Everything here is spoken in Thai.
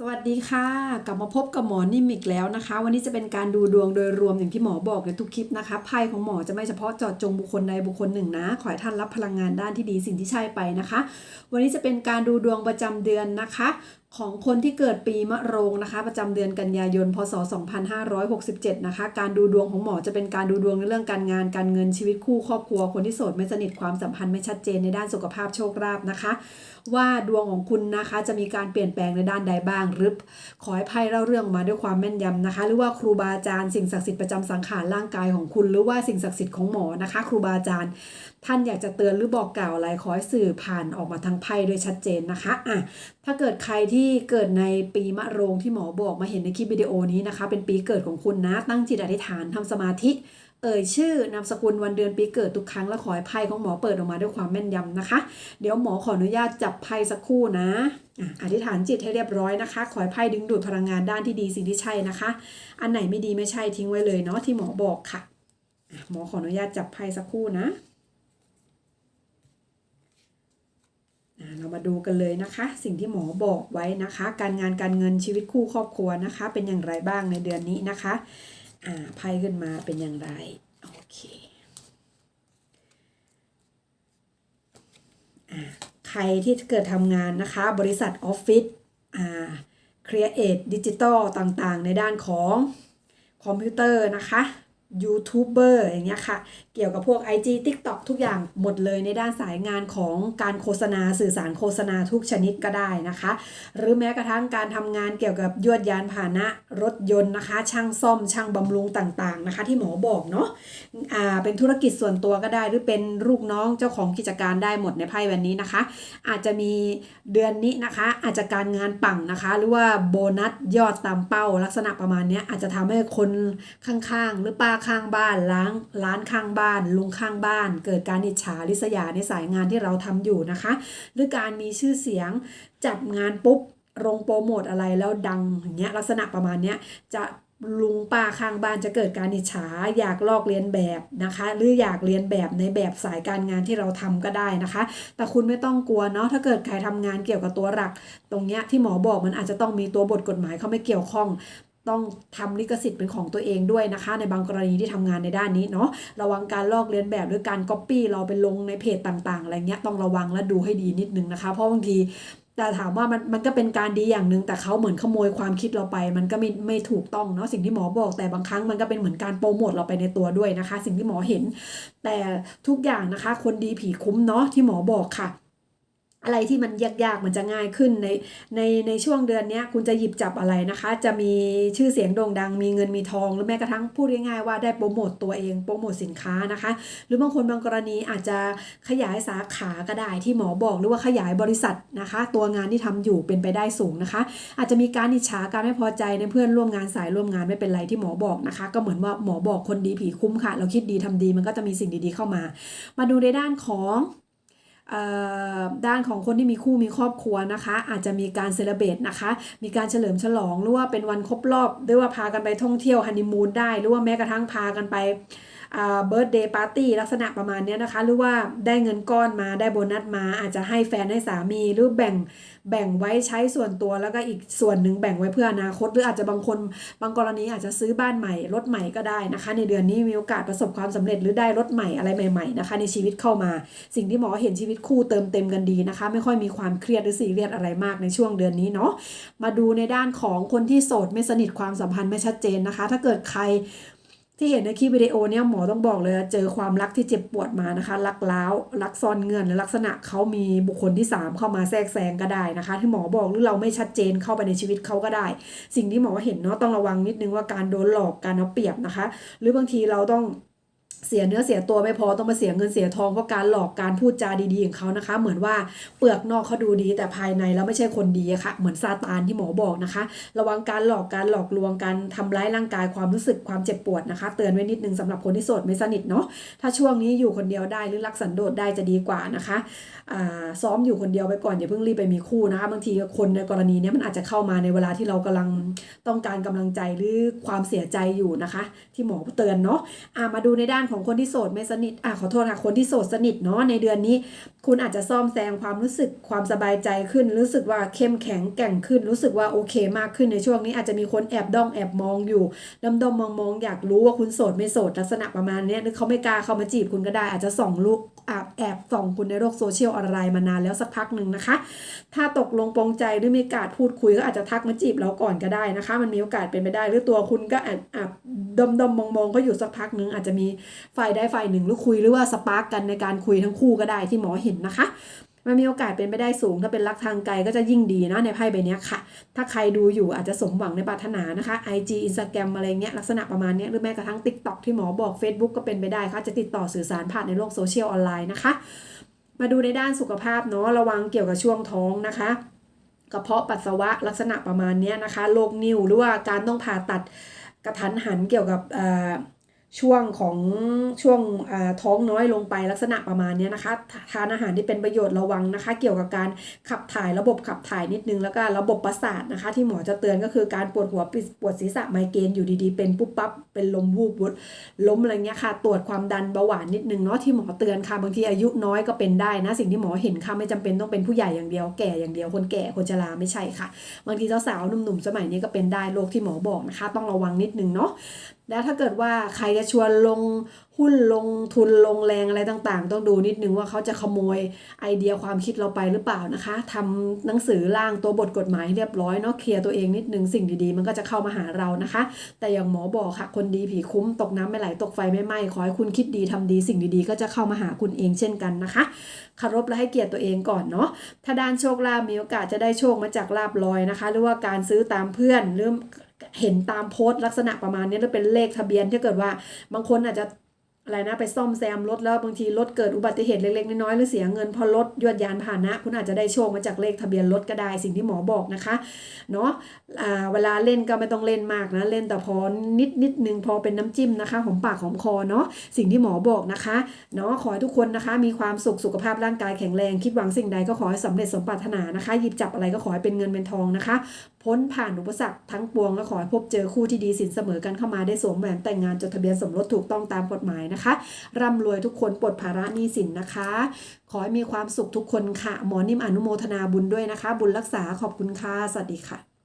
สวัสดีค่ะ กลับมาพบกับหมอนิ่มอีกแล้วนะคะ วันนี้จะเป็นการดูดวงโดยรวมอย่างที่หมอบอกในทุกคลิปนะคะไพ่ของหมอจะไม่เฉพาะเจาะจงบุคคลใดบุคคลหนึ่งนะ ขอให้ท่านรับพลังงานด้านที่ดีสิ่งที่ใช่ไปนะคะ วันนี้จะเป็นการดูดวงประจำเดือนนะคะ ของคนที่เกิดปีมะโรงนะคะ ประจำเดือนกันยายน พศ 2567 นะคะ การดูดวงของหมอจะเป็นการดูดวงในเรื่องการงานการเงินชีวิตคู่ครอบครัว คนที่โสดไม่สนิทความสัมพันธ์ไม่ชัดเจนในด้านสุขภาพโชคลาภนะคะ ว่าดวงของคุณนะคะจะมีการเปลี่ยนแปลงในด้านใดบ้างหรือขอให้ไพ่เล่าเรื่องมาด้วยความแม่นยำนะคะ หรือว่าครูบาอาจารย์สิ่งศักดิ์สิทธิ์ประจำสังขารร่างกายของคุณ หรือว่าสิ่งศักดิ์สิทธิ์ของหมอนะคะ ครูบาอาจารย์ ท่านอยากจะเตือนหรือบอกกล่าวอะไรขอให้สื่อผ่านออกมาทางไพ่โดยชัดเจนนะคะอะถ้าเกิดใครที่เกิดในปีมะโรงที่หมอบอกมาเห็นในคลิปวิดีโอนี้นะคะ เป็นปีเกิดของคุณนะ ตั้งจิตอธิษฐานทำสมาธิ เอ่ยชื่อนามสกุลวันเดือนปีเกิดทุกครั้งแล้วขอให้ไพ่ของหมอเปิดออกมาด้วยความแม่นยำนะคะ เดี๋ยวหมอขออนุญาตจับไพ่สักครู่นะอธิษฐานจิตให้เรียบร้อยนะคะ ขอให้ไพ่ดึงดูดพลังงานด้านที่ดีสิ่งที่ใช่นะคะ อันไหนไม่ดีไม่ใช่ทิ้งไว้เลยเนาะที่หมอบอกค่ะอะหมอขออนุญาตจับไพ่สักครู่นะอะ เรามาดูกันเลยนะคะ สิ่งที่หมอบอกไว้นะคะ การงานการเงินชีวิตคู่ครอบครัวนะคะ เป็นอย่างไรบ้างในเดือนนี้นะคะอ่าไพ่ขึ้นมาเป็นอย่างไรโอเคอ่าใครที่เกิดทำงานนะคะ บริษัทออฟฟิศอ่าครีเอทดิจิตอลต่างๆ ในด้านของคอมพิวเตอร์นะคะ ยูทูบเบอร์อย่างเงี้ยค่ะ เกี่ยวกับพวก IG TikTok ทุกอย่างหมดเลยในด้านสายงานของการโฆษณาสื่อสารโฆษณาทุกชนิดก็ได้นะคะ หรือแม้กระทั่งการทำงานเกี่ยวกับยวดยานพาหนะรถยนต์นะคะ ช่างซ่อม ช่างบำรุงต่างๆนะคะ ที่หมอบอกเนาะอ่าเป็นธุรกิจส่วนตัวก็ได้ หรือเป็นลูกน้องเจ้าของกิจการได้หมดในไพ่วันนี้นะคะ อาจจะมีเดือนนี้นะคะ อาจจะการงานปังนะคะ หรือว่าโบนัสยอดตามเป้าลักษณะประมาณเนี้ยอาจจะทำให้คนข้างๆ หรือป้าข้างบ้านล้างร้านข้างบ้าน ลุงข้างบ้าน เกิดการอิจฉาริษยาในสายงานที่เราทำอยู่นะคะ หรือการมีชื่อเสียงจับงานปุ๊บลงโปรโมทอะไรแล้วดังอย่างเงี้ยลักษณะประมาณเนี้ยจะลุงป้าข้างบ้านจะเกิดการอิจฉาอยากลอกเลียนแบบนะคะ หรืออยากเรียนแบบในแบบสายการงานที่เราทำก็ได้นะคะ แต่คุณไม่ต้องกลัวเนาะถ้าเกิดใครทำงานเกี่ยวกับตัวหลัก ตรงเนี้ยที่หมอบอกมันอาจจะต้องมีตัวบทกฎหมายเข้าไม่เกี่ยวข้อง ต้องทำลิขสิทธิ์เป็นของตัวเองด้วยนะคะ ในบางกรณีที่ทำงานในด้านนี้เนาะระวังการลอกเลียนแบบหรือการก๊อปปี้เราไปลงในเพจต่างๆอะไรเงี้ยต้องระวังและดูให้ดีนิดนึงนะคะ เพราะบางที แต่ถามว่ามันมันก็เป็นการดีอย่างหนึ่งแต่เขาเหมือนขโมยความคิดเราไป มันก็ไม่ไม่ถูกต้องเนาะสิ่งที่หมอบอก แต่บางครั้งมันก็เป็นเหมือนการโปรโมทเราไปในตัวด้วยนะคะ สิ่งที่หมอเห็น แต่ทุกอย่างนะคะ คนดีผีคุ้มเนาะที่หมอบอกค่ะ อะไรที่มันยากๆมันจะง่ายขึ้นในในในช่วงเดือนนี้คุณจะหยิบจับอะไรนะคะ จะมีชื่อเสียงโด่งดัง มีเงินมีทอง หรือแม้กระทั่งพูดง่ายๆว่าได้โปรโมตตัวเองโปรโมทสินค้านะคะ หรือบางคนบางกรณีอาจจะขยายสาขาก็ได้ที่หมอบอกหรือว่าขยายบริษัทนะคะ ตัวงานที่ทำอยู่เป็นไปได้สูงนะคะ อาจจะมีการอิจฉาการไม่พอใจในเพื่อนร่วมงานสายร่วมงานไม่เป็นไรที่หมอบอกนะคะ ก็เหมือนว่าหมอบอกคนดีผีคุ้มค่ะ เราคิดดีทำดีมันก็จะมีสิ่งดีๆเข้ามา มาดูในด้านของ ด้านของคนที่มีคู่มีครอบครัวนะคะ อาจจะมีการเซเลบตนะคะ มีการเฉลิมฉลองหรือว่าเป็นวันครบรอบหรือว่าพากันไปท่องเที่ยวฮันนีมูนได้ หรือว่าแม้กระทั่งพากันไป เบิร์ดเดย์ปาร์ตี้ลักษณะประมาณนี้นะคะ หรือว่าได้เงินก้อนมาได้โบนัสมาอาจจะให้แฟนให้สามีหรือแบ่งแบ่งไว้ใช้ส่วนตัวแล้วก็อีกส่วนหนึ่งแบ่งไว้เพื่ออนาคต หรืออาจจะบางคนบางกรณีอาจจะซื้อบ้านใหม่รถใหม่ก็ได้นะคะ ในเดือนนี้มีโอกาสประสบความสำเร็จหรือได้รถใหม่อะไรใหม่ๆนะคะ ในชีวิตเข้ามา สิ่งที่หมอเห็นชีวิตคู่เติมเต็มกันดีนะคะ ไม่ค่อยมีความเครียดหรือซีเรียสอะไรมากในช่วงเดือนนี้เนาะมาดูในด้านของคนที่โสดไม่สนิทความสัมพันธ์ไม่ชัดเจนนะคะ ถ้าเกิดใคร ที่เห็นในคลิปวิดีโอเนี่ยหมอต้องบอกเลยเจอความรักที่เจ็บปวดมานะคะรักล้าวรักซ่อนเงินละลักษณะเขามีบุคคลที่ 3 เข้ามาแทรกแซงก็ได้นะคะ ที่หมอบอกหรือเราไม่ชัดเจนเข้าไปในชีวิตเขาก็ได้ สิ่งที่หมอเห็นเนาะต้องระวังนิดนึงว่าการโดนหลอกการเอาเปรียบนะคะ หรือบางทีเราต้อง เสียเนื้อเสียตัวไม่พอต้องมาเสียเงินเสียทองเพราะการหลอกการพูดจาดีๆของเขานะคะ เหมือนว่าเปลือกนอกเขาดูดีแต่ภายในแล้วไม่ใช่คนดีอะค่ะ เหมือนซาตานที่หมอบอกนะคะ ระวังการหลอกการหลอกลวงการทำร้ายร่างกายความรู้สึกความเจ็บปวดนะคะ เตือนไว้นิดนึงสำหรับคนที่โสดไม่สนิทเนาะถ้าช่วงนี้อยู่คนเดียวได้หรือรักสันโดษได้จะดีกว่านะคะอ่าซ้อมอยู่คนเดียวไปก่อนอย่าเพิ่งรีบไปมีคู่นะคะบางทีคนในกรณีนี้มันอาจจะเข้ามาในเวลาที่เรากำลังต้องการกำลังใจหรือความเสียใจอยู่นะคะ ที่หมอเตือนเนาะอ่ามาดูในด้านของของคนที่โสดไม่สนิทอะขอโทษค่ะคนที่โสดสนิทเนาะในเดือนนี้ คุณอาจจะซ่อมแซงความรู้สึกความสบายใจขึ้น รู้สึกว่าเข้มแข็งแกร่งขึ้น รู้สึกว่าโอเคมากขึ้นในช่วงนี้อาจจะมีคนแอบด้องแอบมองอยู่ดมดมมองมองๆอยากรู้ว่าคุณโสดไม่โสดลักษณะประมาณนี้หรือเขาไม่กล้าเข้ามาจีบคุณก็ได้อาจจะส่องลูก อบแอบส่องคุณในโลกโซเชียลออนไลน์มานานแล้วสักพักหนึ่งนะคะ ถ้าตกลงปองใจหรือมีโอกาสพูดคุยก็อาจจะทักมาจีบเราก่อนก็ได้นะคะ มันมีโอกาสเป็นไปได้ หรือตัวคุณก็แอบแอบดมดมมองมองก็อยู่สักพักหนึ่งอาจจะมีฝ่ายได้ฝ่ายหนึ่งหรือคุยหรือว่าสปาร์กกันในการคุยทั้งคู่ก็ได้ที่หมอเห็นนะคะ มันมีโอกาสเป็นไปได้สูง ถ้าเป็นรักทางไกลก็จะยิ่งดีนะในไพ่ใบเนี้ยค่ะ ถ้าใครดูอยู่อาจจะสมหวังในปรารถนานะคะ IG Instagram อะไรเงี้ยลักษณะประมาณเนี้ยหรือแม้กระทั่ง TikTok ที่หมอบอก Facebook ก็เป็นไปได้ค่ะจะติดต่อสื่อสารผ่านในโลกโซเชียลออนไลน์นะคะ มาดูในด้านสุขภาพเนาะระวังเกี่ยวกับช่วงท้องนะคะกระเพาะปัสสาวะลักษณะประมาณเนี้ยนะคะโรคนิ่วหรือว่าการต้องผ่าตัดกระทันหันเกี่ยวกับอ่อ ช่วงของช่วงอ่าท้องน้อยลงไปลักษณะประมาณนี้นะคะ ทานอาหารที่เป็นประโยชน์ระวังนะคะ เกี่ยวกับการขับถ่ายระบบขับถ่ายนิดนึงแล้วก็ระบบประสาทนะคะ ที่หมอจะเตือนก็คือการปวดหัวปวดศีรษะไมเกรนอยู่ดีๆ เป็นปุ๊บปั๊บเป็นลมวูบวุดล้มอะไรเงี้ยค่ะ ตรวจความดันเบาหวานนิดนึงเนาะที่หมอเตือนค่ะบางทีอายุน้อยก็เป็นได้นะสิ่งที่หมอเห็นค่ะไม่จำเป็นต้องเป็นผู้ใหญ่อย่างเดียวแก่อย่างเดียวคนแก่คนชราไม่ใช่ค่ะ บางทีสาวๆหนุ่มๆสมัยนี้ก็เป็นได้โรคที่หมอบอกนะคะ ต้องระวังนิดนึงเนาะแล้วถ้าเกิดว่าใครจะชวนลงหุ้นลงทุนลงแรงอะไรต่างๆ ต้องดูนิดนึงว่าเขาจะขโมยไอเดียความคิดเราไปหรือเปล่านะคะทำหนังสือร่างตัวบทกฎหมายเรียบร้อยเนาะเคลียร์ตัวเองนิดนึงสิ่งดีๆ มันก็จะเข้ามาหาเรานะคะ แต่อย่างหมอบอกค่ะ คนดีผีคุ้มตกน้ำไม่ไหลตกไฟไม่ไหม้ขอให้คุณคิดดีทำดีสิ่งดีๆ ก็จะเข้ามาหาคุณเองเช่นกันนะคะคารพและให้เกียรติตัวเองก่อนเนาะถ้าด้านโชคลาภมีโอกาสจะได้โชคมาจากลาบลอยนะคะ หรือว่าการซื้อตามเพื่อนหรือ เห็นตามโพสต์ลักษณะประมาณนี้แล้วเป็นเลขทะเบียนถ้าเกิดว่าบางคนอาจจะอะไรนะไปซ่อมแซมรถแล้วบางทีรถเกิดอุบัติเหตุเล็กๆน้อยๆหรือเสียเงินพอรถยวดยานพาหนะ คุณอาจจะได้โชคมาจากเลขทะเบียนรถก็ได้สิ่งที่หมอบอกนะคะเนาะอ่าเวลาเล่นก็ไม่ต้องเล่นมากนะเล่นแต่พอนิดนิดนึงพอเป็นน้ำจิ้มนะคะหอมปากหอมคอเนาะสิ่งที่หมอบอกนะคะเนาะขอให้ทุกคนนะคะ มีความสุขสุขภาพร่างกายแข็งแรงคิดหวังสิ่งใดก็ขอให้สำเร็จสมปรารถนานะคะหยิบจับอะไรก็ขอให้เป็นเงินเป็นทองนะคะ พ้นผ่านอุปสรรคทั้งปวงและขอให้พบเจอคู่ที่ดีสินเสมอกันเข้ามาได้สวมแหวนแต่งงานจดทะเบียนสมรสถูกต้องตามกฎหมายนะคะ ร่ำรวยทุกคนปลดภาระหนี้สินนะคะ ขอให้มีความสุขทุกคนค่ะ หมอนิ่มอนุโมทนาบุญด้วยนะคะ บุญรักษาขอบคุณค่ะ สวัสดีค่ะ